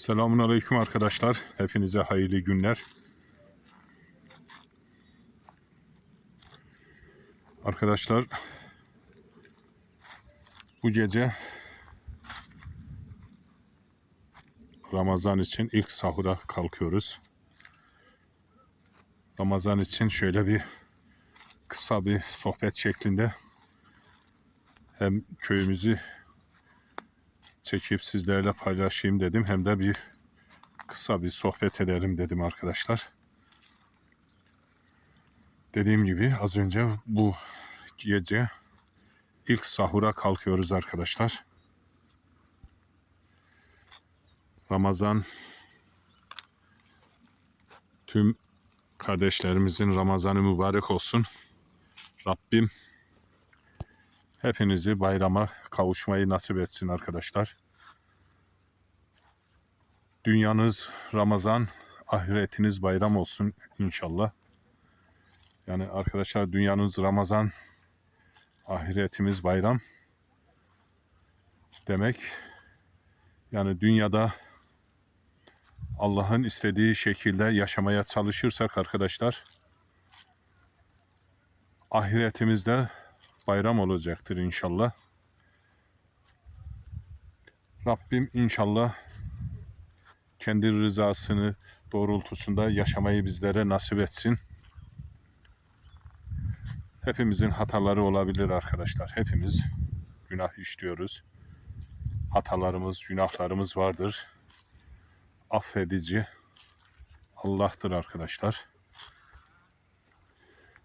Selamun Aleyküm arkadaşlar. Hepinize hayırlı günler. Arkadaşlar bu gece Ramazan için ilk sahura kalkıyoruz. Ramazan için şöyle bir kısa bir sohbet şeklinde hem köyümüzü çekip sizlerle paylaşayım dedim. Hem de bir kısa bir sohbet edelim dedim arkadaşlar. Dediğim gibi az önce bu gece ilk sahura kalkıyoruz arkadaşlar. Ramazan tüm kardeşlerimizin Ramazanı mübarek olsun. Rabbim hepinizi bayrama kavuşmayı nasip etsin arkadaşlar. Dünyanız Ramazan, ahiretiniz bayram olsun inşallah. Yani arkadaşlar dünyanız Ramazan, ahiretimiz bayram demek. Yani dünyada Allah'ın istediği şekilde yaşamaya çalışırsak arkadaşlar ahiretimizde bayram olacaktır inşallah. Rabbim inşallah kendi rızasını doğrultusunda yaşamayı bizlere nasip etsin. Hepimizin hataları olabilir arkadaşlar. Hepimiz günah işliyoruz. Hatalarımız, günahlarımız vardır. Affedici Allah'tır arkadaşlar.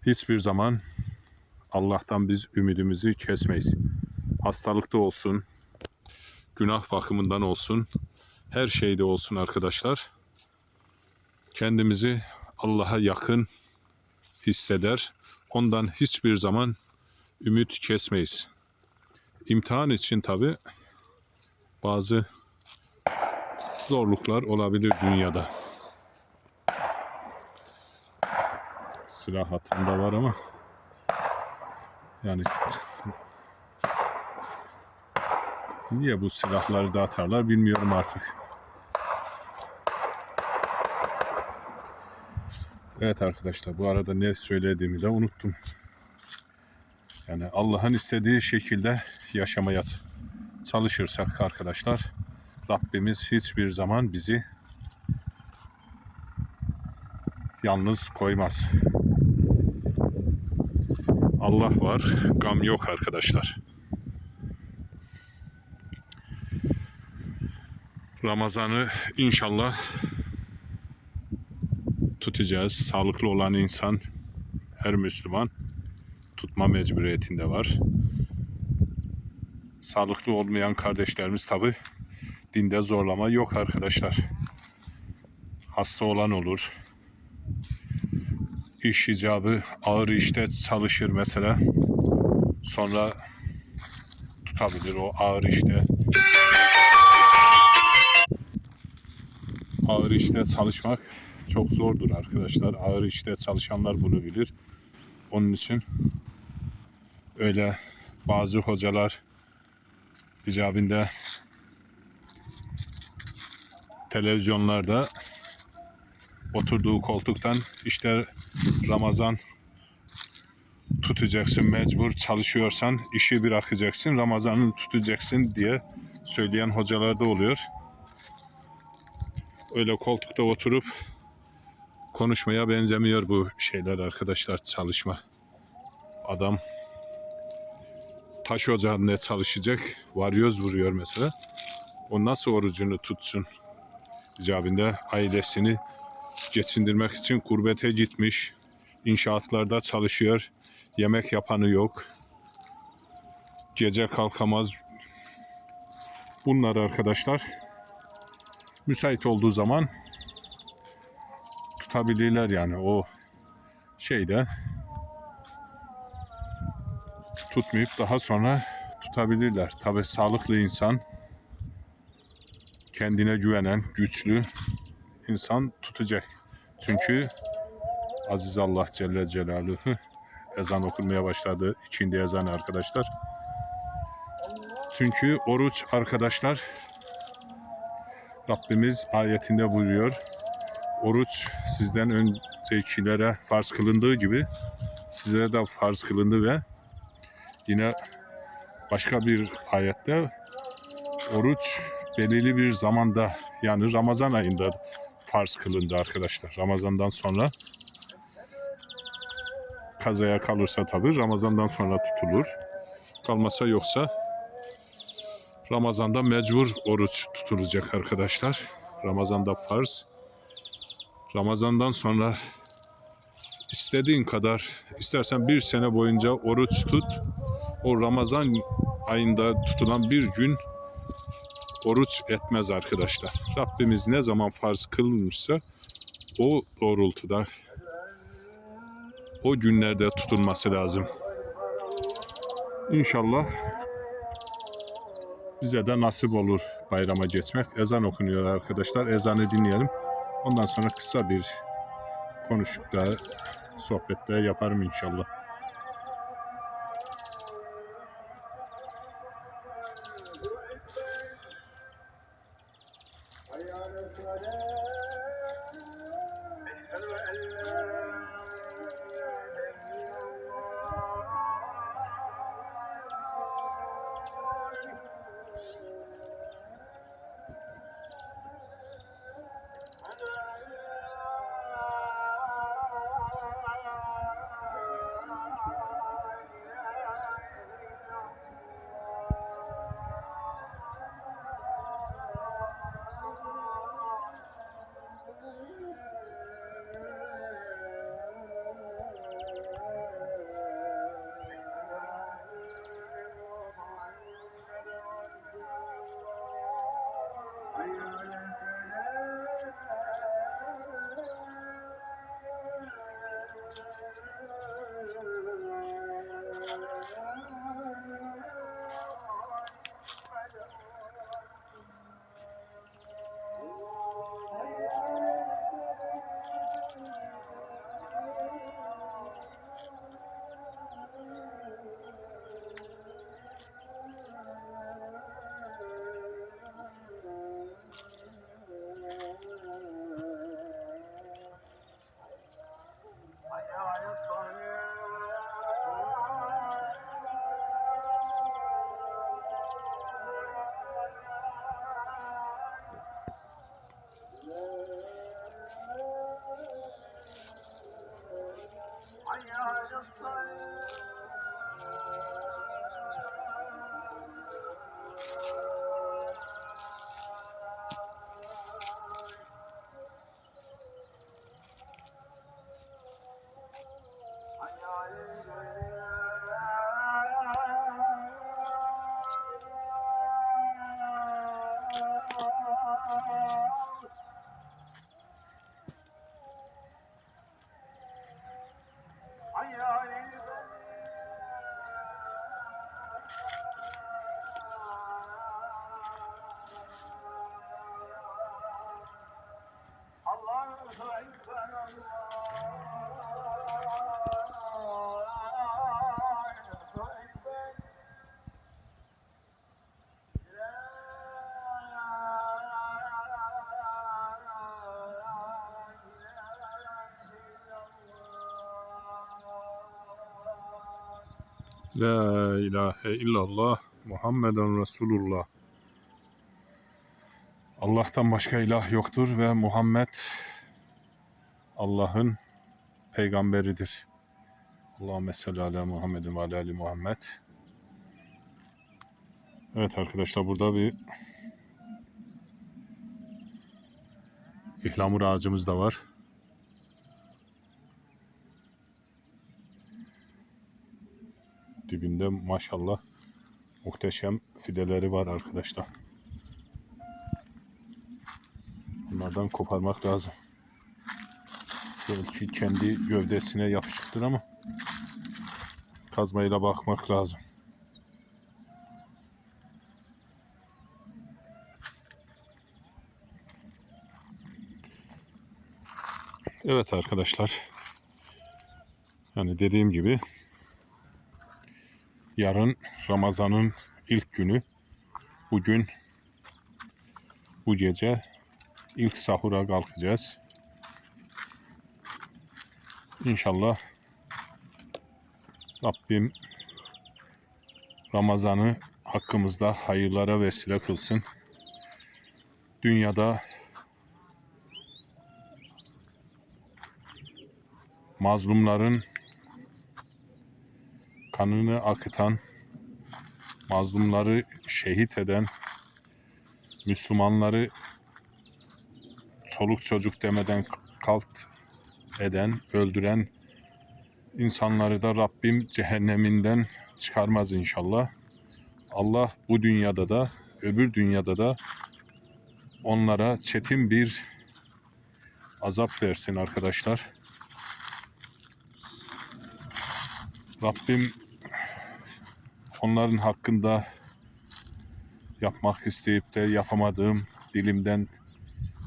Hiçbir zaman Allah'tan biz ümidimizi kesmeyiz. Hastalıkta olsun, günah bakımından olsun, her şeyde olsun arkadaşlar. Kendimizi Allah'a yakın hisseder. Ondan hiçbir zaman ümit kesmeyiz. İmtihan için tabi bazı zorluklar olabilir dünyada. Silah hatında var ama yani niye bu silahları da atarlar bilmiyorum artık. Evet arkadaşlar bu arada ne söylediğimi de unuttum. Yani Allah'ın istediği şekilde yaşamaya çalışırsak arkadaşlar Rabbimiz hiçbir zaman bizi yalnız koymaz. Allah var, gam yok arkadaşlar. Ramazan'ı inşallah tutacağız. Sağlıklı olan insan, her Müslüman tutma mecburiyetinde var. Sağlıklı olmayan kardeşlerimiz tabi dinde zorlama yok arkadaşlar. Hasta olan olur. İş icabı ağır işte çalışır mesela. Sonra tutabilir o ağır işte. Ağır işte çalışmak çok zordur arkadaşlar. Ağır işte çalışanlar bunu bilir. Onun için öyle bazı hocalar icabinde televizyonlarda oturduğu koltuktan işte Ramazan tutacaksın mecbur çalışıyorsan işi bırakacaksın Ramazan'ı tutacaksın diye söyleyen hocalar da oluyor. Öyle koltukta oturup konuşmaya benzemiyor bu şeyler arkadaşlar çalışma. Adam taş ocağında çalışacak. Varyoz vuruyor mesela. O nasıl orucunu tutsun? icabinde ailesini geçindirmek için gurbete gitmiş. İnşaatlarda çalışıyor. Yemek yapanı yok. Gece kalkamaz. Bunlar arkadaşlar müsait olduğu zaman tutabilirler yani o şeyde tutmayıp daha sonra tutabilirler. Tabi sağlıklı insan kendine güvenen, güçlü insan tutacak. Çünkü Aziz Allah Celle Celaluhu ezan okunmaya başladı. İçinde ezan arkadaşlar. Çünkü oruç arkadaşlar Rabbimiz ayetinde buyuruyor. Oruç sizden öncekilere farz kılındığı gibi size de farz kılındı ve yine başka bir ayette oruç belirli bir zamanda yani Ramazan ayında farz kılındı arkadaşlar. Ramazandan sonra kazaya kalırsa tabii Ramazandan sonra tutulur. Kalmasa yoksa Ramazan'da mecbur oruç tutulacak arkadaşlar. Ramazan'da farz. Ramazan'dan sonra istediğin kadar istersen bir sene boyunca oruç tut. O Ramazan ayında tutulan bir gün oruç etmez arkadaşlar. Rabbimiz ne zaman farz kılmışsa o doğrultuda o günlerde tutulması lazım. İnşallah bize de nasip olur bayrama geçmek. Ezan okunuyor arkadaşlar. Ezanı dinleyelim. Ondan sonra kısa bir konuşuk daha sohbet daha yaparım inşallah. أشهد أن لا La ilahe illallah Muhammeden Resulullah. Allah'tan başka ilah yoktur ve Muhammed Allah'ın peygamberidir. Allahümme salli ala Muhammedin ve ala ali Muhammed. Evet arkadaşlar burada bir ihlamur ağacımız da var. Dibinde maşallah muhteşem fideleri var arkadaşlar. Bunlardan koparmak lazım. Belki kendi gövdesine yapışıktır ama kazmayla bakmak lazım. Evet arkadaşlar. Yani dediğim gibi yarın Ramazan'ın ilk günü. Bugün bu gece ilk sahura kalkacağız. İnşallah Rabbim Ramazan'ı hakkımızda hayırlara vesile kılsın. Dünyada mazlumların kanını akıtan, mazlumları şehit eden, Müslümanları çoluk çocuk demeden kalt eden, öldüren insanları da Rabbim cehenneminden çıkarmaz inşallah. Allah bu dünyada da öbür dünyada da onlara çetin bir azap versin arkadaşlar. Rabbim onların hakkında yapmak isteyip de yapamadığım dilimden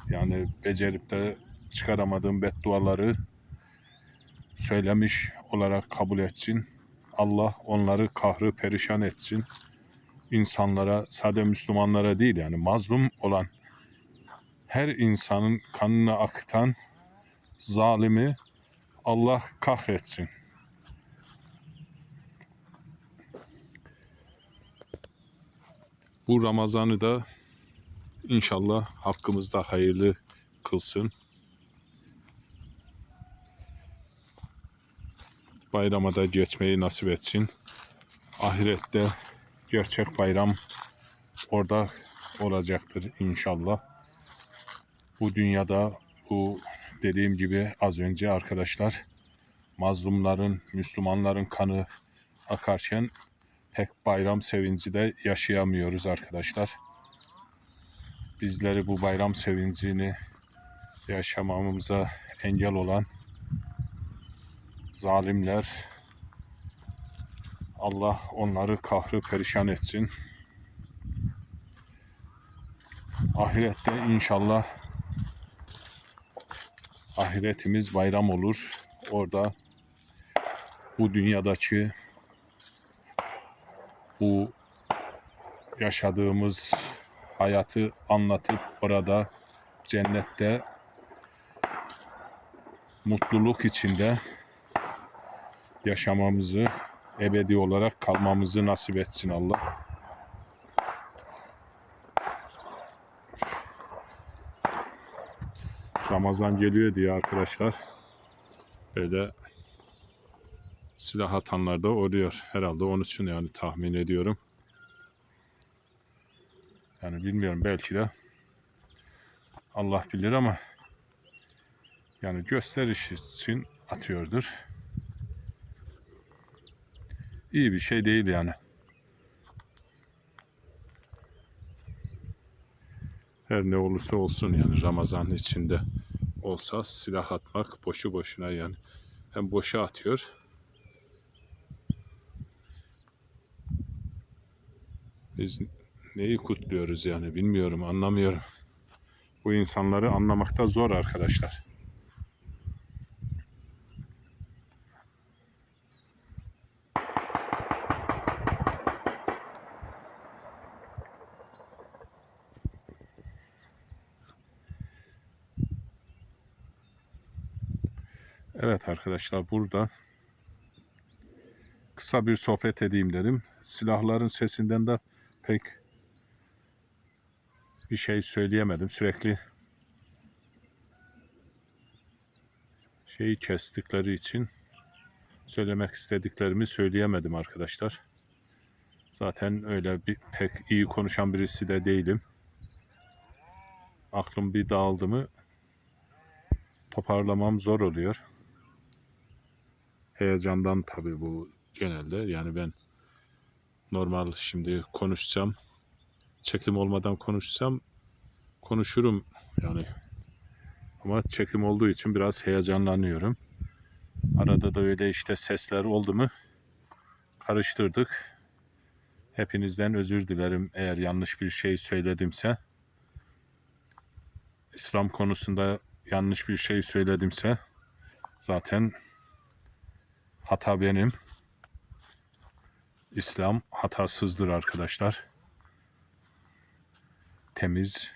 yani becerip de çıkaramadığım bedduaları söylemiş olarak kabul etsin. Allah onları kahrı perişan etsin. İnsanlara, sade Müslümanlara değil yani mazlum olan her insanın kanını akıtan zalimi Allah kahretsin. Bu Ramazan'ı da inşallah hakkımızda hayırlı kılsın. Bayrama da geçmeyi nasip etsin. Ahirette gerçek bayram orada olacaktır inşallah. Bu dünyada bu dediğim gibi az önce arkadaşlar mazlumların, Müslümanların kanı akarken pek bayram sevinci de yaşayamıyoruz arkadaşlar. Bizleri bu bayram sevincini yaşamamıza engel olan zalimler Allah onları kahrı perişan etsin. Ahirette inşallah ahiretimiz bayram olur. Orada bu dünyadaki bu yaşadığımız hayatı anlatıp orada cennette mutluluk içinde yaşamamızı ebedi olarak kalmamızı nasip etsin Allah. Ramazan geliyor diye arkadaşlar böyle silah atanlar da oluyor. Herhalde onun için yani tahmin ediyorum. Yani bilmiyorum belki de Allah bilir ama yani gösteriş için atıyordur. İyi bir şey değil yani. Her ne olursa olsun yani Ramazan içinde olsa silah atmak boşu boşuna yani. Hem boşa atıyor Biz neyi kutluyoruz yani bilmiyorum, anlamıyorum. Bu insanları anlamakta zor arkadaşlar. Evet arkadaşlar burada kısa bir sohbet edeyim dedim. Silahların sesinden de pek bir şey söyleyemedim. Sürekli şeyi kestikleri için söylemek istediklerimi söyleyemedim arkadaşlar. Zaten öyle bir pek iyi konuşan birisi de değilim. Aklım bir dağıldı mı toparlamam zor oluyor. Heyecandan tabii bu genelde. Yani ben normal şimdi konuşsam çekim olmadan konuşsam konuşurum yani ama çekim olduğu için biraz heyecanlanıyorum. Arada da öyle işte sesler oldu mu karıştırdık. Hepinizden özür dilerim eğer yanlış bir şey söyledimse. İslam konusunda yanlış bir şey söyledimse zaten hata benim. İslam hatasızdır arkadaşlar. Temiz,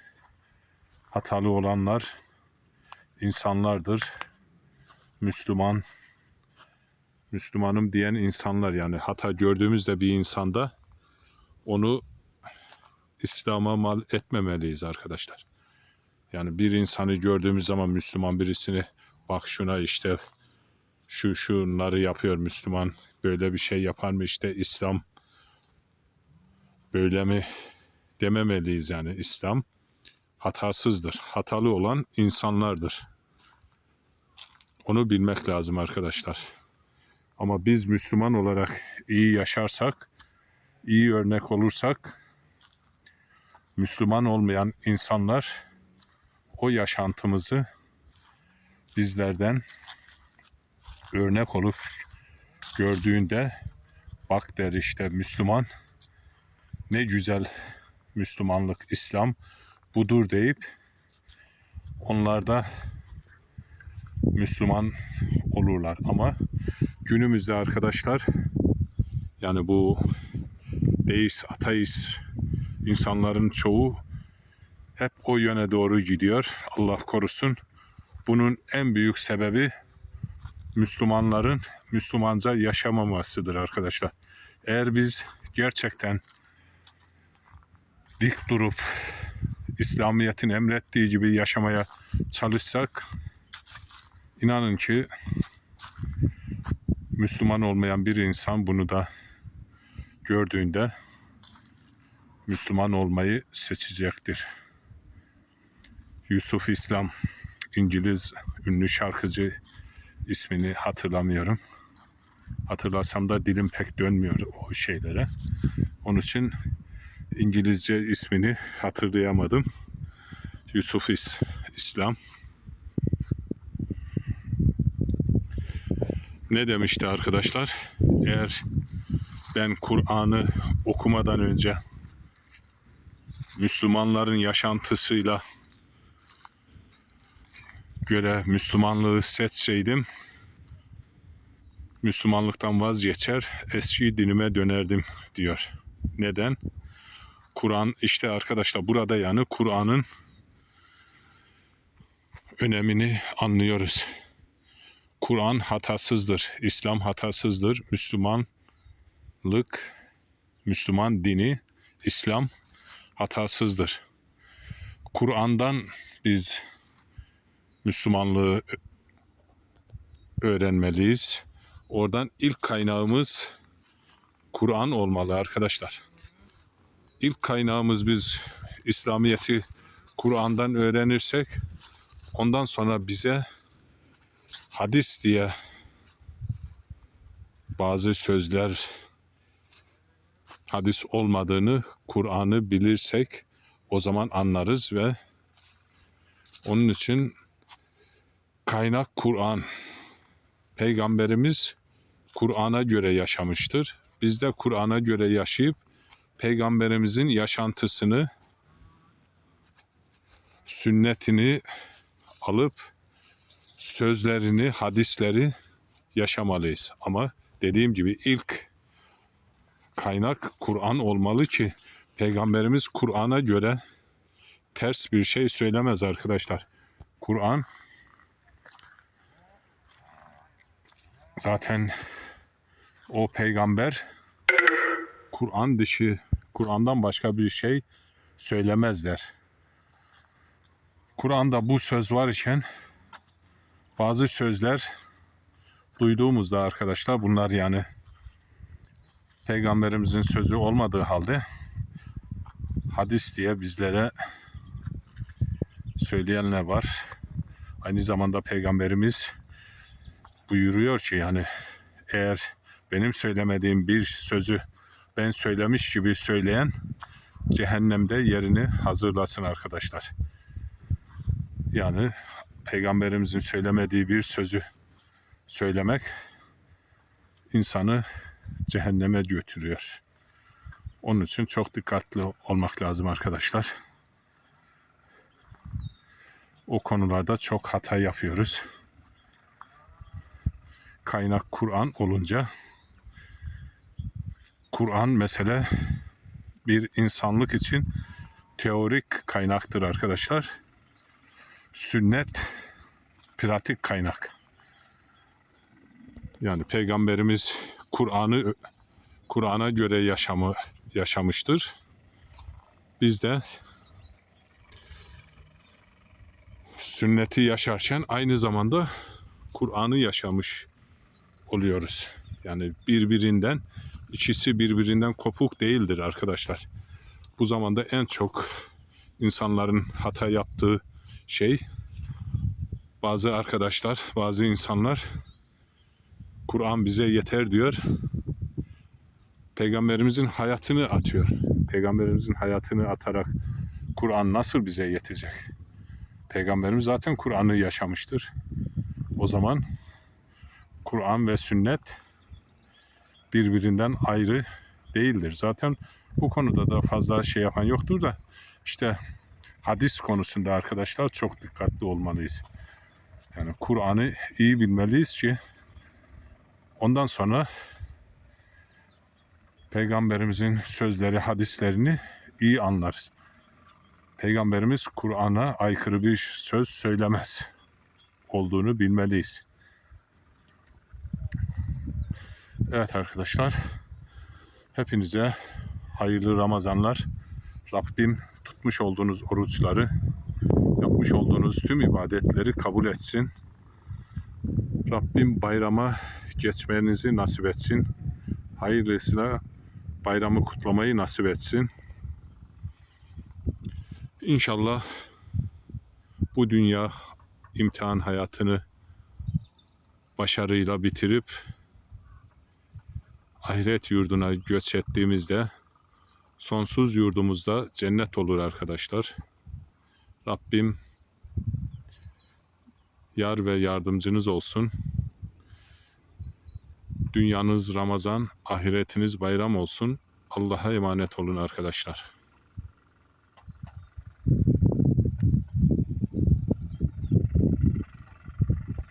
Hatalı olanlar insanlardır. Müslüman Müslümanım diyen insanlar yani hata gördüğümüzde bir insanda onu İslam'a mal etmemeliyiz arkadaşlar. Yani bir insanı gördüğümüz zaman Müslüman birisini bak şuna işte şu şunları yapıyor Müslüman böyle bir şey yapar mı işte İslam böyle mi dememeliyiz yani İslam hatasızdır. Hatalı olan insanlardır. Onu bilmek lazım arkadaşlar. Ama biz Müslüman olarak iyi yaşarsak, iyi örnek olursak Müslüman olmayan insanlar o yaşantımızı bizlerden örnek olup gördüğünde bak der işte Müslüman ne güzel Müslümanlık, İslam budur deyip onlar da Müslüman olurlar. Ama günümüzde arkadaşlar yani bu deist, ateist insanların çoğu hep o yöne doğru gidiyor. Allah korusun. Bunun en büyük sebebi Müslümanların Müslümanca yaşamamasıdır arkadaşlar. Eğer biz gerçekten dik durup İslamiyet'in emrettiği gibi yaşamaya çalışsak inanın ki Müslüman olmayan bir insan bunu da gördüğünde Müslüman olmayı seçecektir. Yusuf İslam İngiliz ünlü şarkıcı ismini hatırlamıyorum. Hatırlasam da dilim pek dönmüyor o şeylere. Onun için İngilizce ismini hatırlayamadım. Yusuf İs İslam. Ne demişti arkadaşlar? Eğer ben Kur'an'ı okumadan önce Müslümanların yaşantısıyla göre Müslümanlığı seçseydim Müslümanlıktan vazgeçer eski dinime dönerdim diyor. Neden? Kur'an işte arkadaşlar burada yani Kur'an'ın önemini anlıyoruz. Kur'an hatasızdır, İslam hatasızdır, Müslümanlık, Müslüman dini, İslam hatasızdır. Kur'an'dan biz Müslümanlığı öğrenmeliyiz. Oradan ilk kaynağımız Kur'an olmalı arkadaşlar. İlk kaynağımız biz İslamiyet'i Kur'an'dan öğrenirsek ondan sonra bize hadis diye bazı sözler hadis olmadığını Kur'an'ı bilirsek o zaman anlarız ve onun için kaynak Kur'an. Peygamberimiz Kur'an'a göre yaşamıştır. Biz de Kur'an'a göre yaşayıp peygamberimizin yaşantısını sünnetini alıp sözlerini, hadisleri yaşamalıyız. Ama dediğim gibi ilk kaynak Kur'an olmalı ki peygamberimiz Kur'an'a göre ters bir şey söylemez arkadaşlar. Kur'an zaten o peygamber Kur'an dışı Kur'an'dan başka bir şey söylemezler. Kur'an'da bu söz var iken bazı sözler duyduğumuzda arkadaşlar bunlar yani peygamberimizin sözü olmadığı halde hadis diye bizlere söyleyenler var. Aynı zamanda peygamberimiz buyuruyor ki yani eğer benim söylemediğim bir sözü ben söylemiş gibi söyleyen cehennemde yerini hazırlasın arkadaşlar. Yani peygamberimizin söylemediği bir sözü söylemek insanı cehenneme götürüyor. Onun için çok dikkatli olmak lazım arkadaşlar. O konularda çok hata yapıyoruz. Kaynak Kur'an olunca Kur'an mesele bir insanlık için teorik kaynaktır arkadaşlar. sünnet pratik kaynak. Yani peygamberimiz Kur'an'ı Kur'an'a göre yaşamı yaşamıştır. Biz de sünneti yaşarken aynı zamanda Kur'an'ı yaşamış oluyoruz. Yani birbirinden ikisi birbirinden kopuk değildir arkadaşlar. Bu zamanda en çok insanların hata yaptığı şey bazı arkadaşlar, bazı insanlar Kur'an bize yeter diyor. Peygamberimizin hayatını atıyor. Peygamberimizin hayatını atarak Kur'an nasıl bize yetecek? Peygamberimiz zaten Kur'an'ı yaşamıştır. O zaman Kur'an ve sünnet birbirinden ayrı değildir. Zaten bu konuda da fazla şey yapan yoktur da işte hadis konusunda arkadaşlar çok dikkatli olmalıyız. Yani Kur'an'ı iyi bilmeliyiz ki ondan sonra Peygamberimizin sözleri, hadislerini iyi anlarız. Peygamberimiz Kur'an'a aykırı bir söz söylemez olduğunu bilmeliyiz. Evet arkadaşlar, hepinize hayırlı Ramazanlar. Rabbim tutmuş olduğunuz oruçları, yapmış olduğunuz tüm ibadetleri kabul etsin. Rabbim bayrama geçmenizi nasip etsin. Hayırlısıyla bayramı kutlamayı nasip etsin. İnşallah bu dünya imtihan hayatını başarıyla bitirip ahiret yurduna göç ettiğimizde sonsuz yurdumuzda cennet olur arkadaşlar. Rabbim yar ve yardımcınız olsun. Dünyanız Ramazan, ahiretiniz bayram olsun. Allah'a emanet olun arkadaşlar.